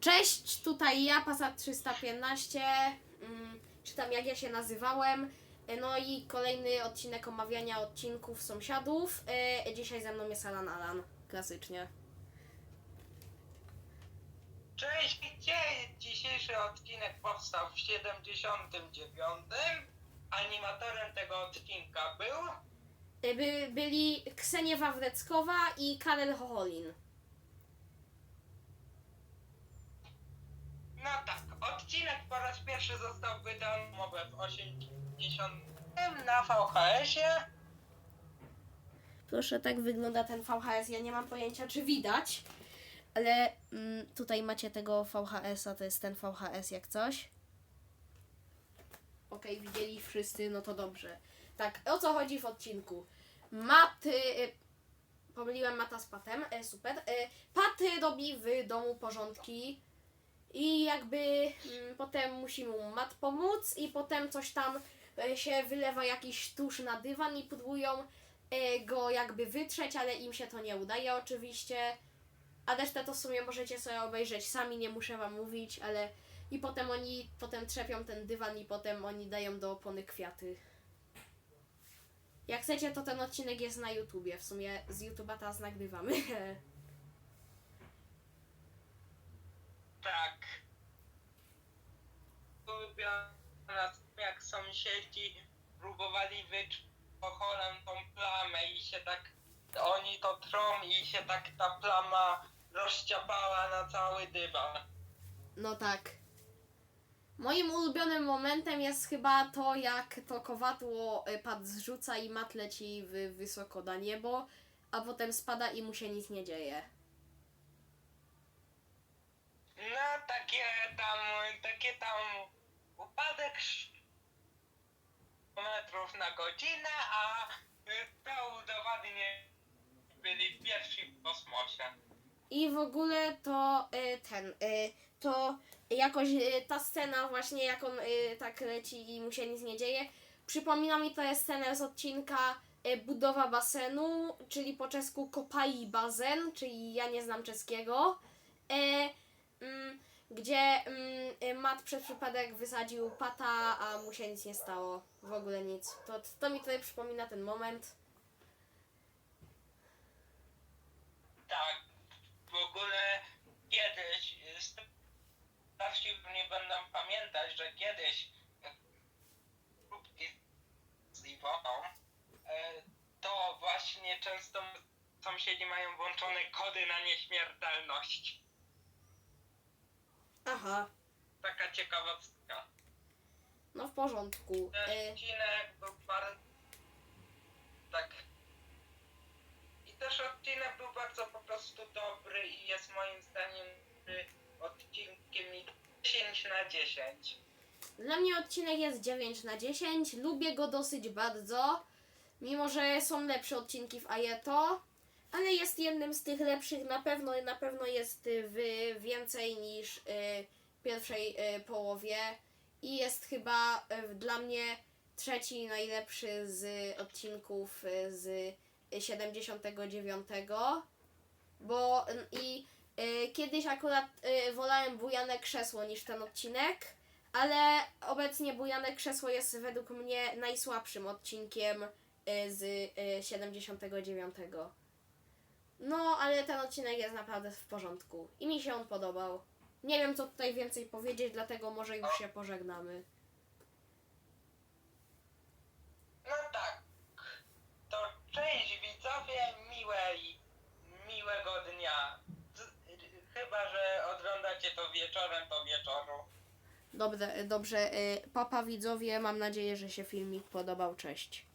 Cześć, tutaj ja, Passat 315, mm, czy tam jak ja się nazywałem. E, No i kolejny odcinek omawiania odcinków sąsiadów. E, Dzisiaj ze mną jest Alan Alan, klasycznie. Cześć, gdzie dzisiejszy odcinek powstał w 79. Animatorem tego odcinka był E, By, byli Ksenia Wawreckowa i Karel Hocholin. No tak, odcinek po raz pierwszy został wydany w 80 na VHS-ie. Proszę, tak wygląda ten VHS. Ja nie mam pojęcia, czy widać, ale mm, tutaj macie tego VHS-a, to jest ten VHS jak coś. Okej, widzieli wszyscy, no to dobrze. Tak, o co chodzi w odcinku? Mat, y, pomyliłem Mata z Patem, e, super. Y, robi w domu porządki i jakby mm, potem musi mu Mat pomóc i potem coś tam e, się wylewa jakiś tusz na dywan i próbują e, go jakby wytrzeć, ale im się to nie udaje oczywiście. A resztę to w sumie możecie sobie obejrzeć sami, nie muszę wam mówić, ale i potem oni potem trzepią ten dywan i potem oni dają do opony kwiaty. Jak chcecie, to ten odcinek jest na YouTubie. W sumie z YouTube'a teraz nagrywamy. Tak. Ulubiona jak sąsiedzi próbowali wyczuć pocholem tą plamę i się tak oni to trą i się tak ta plama rozciapała na cały dywan. No tak. Moim ulubionym momentem jest chyba to, jak to kowadło y, pad zrzuca i mat leci w, wysoko na niebo, a potem spada i mu się nic nie dzieje. No takie tam, takie tam upadek metrów na godzinę, a y, to udowadnie byli pierwsi w kosmosie. I w ogóle to y, ten, y, to jakoś ta scena właśnie jak on tak leci i mu się nic nie dzieje, przypomina mi to jest scenę z odcinka Budowa basenu, czyli po czesku Kopai bazen, czyli ja nie znam czeskiego, y, mm, gdzie mm, y, Matt przez przypadek wysadził pata, a mu się nic nie stało, w ogóle nic. To, to mi tutaj przypomina ten moment. Tak, w ogóle kiedyś, y, starsi nie będą pamiętać, że kiedyś z Iwoną, y, to właśnie często sąsiedzi mają włączone kody na nieśmiertelność. Aha, Taka ciekawostka. no w porządku. Ten Y, odcinek był bardzo... Tak. I też odcinek był bardzo po prostu dobry i jest moim zdaniem y, odcinkiem i 10 na 10. Dla mnie odcinek jest 9 na 10. Lubię go dosyć bardzo. Mimo, że są lepsze odcinki w Ajeto. Ale jest jednym z tych lepszych na pewno i na pewno jest y, w więcej niż y, pierwszej y, połowie. I jest chyba dla mnie trzeci najlepszy z odcinków z 79. Bo i kiedyś akurat wolałem Bujane Krzesło niż ten odcinek. Ale obecnie Bujane Krzesło jest według mnie najsłabszym odcinkiem z y, 79. No, ale ten odcinek jest naprawdę w porządku. I mi się on podobał. Nie wiem, co tutaj więcej powiedzieć, dlatego może już się pożegnamy. No tak. To cześć widzowie, miłej, miłego dnia. Z, chyba, że oglądacie to wieczorem, to wieczoru. Dobrze, dobrze. y, Papa widzowie, mam nadzieję, że się filmik podobał. Cześć.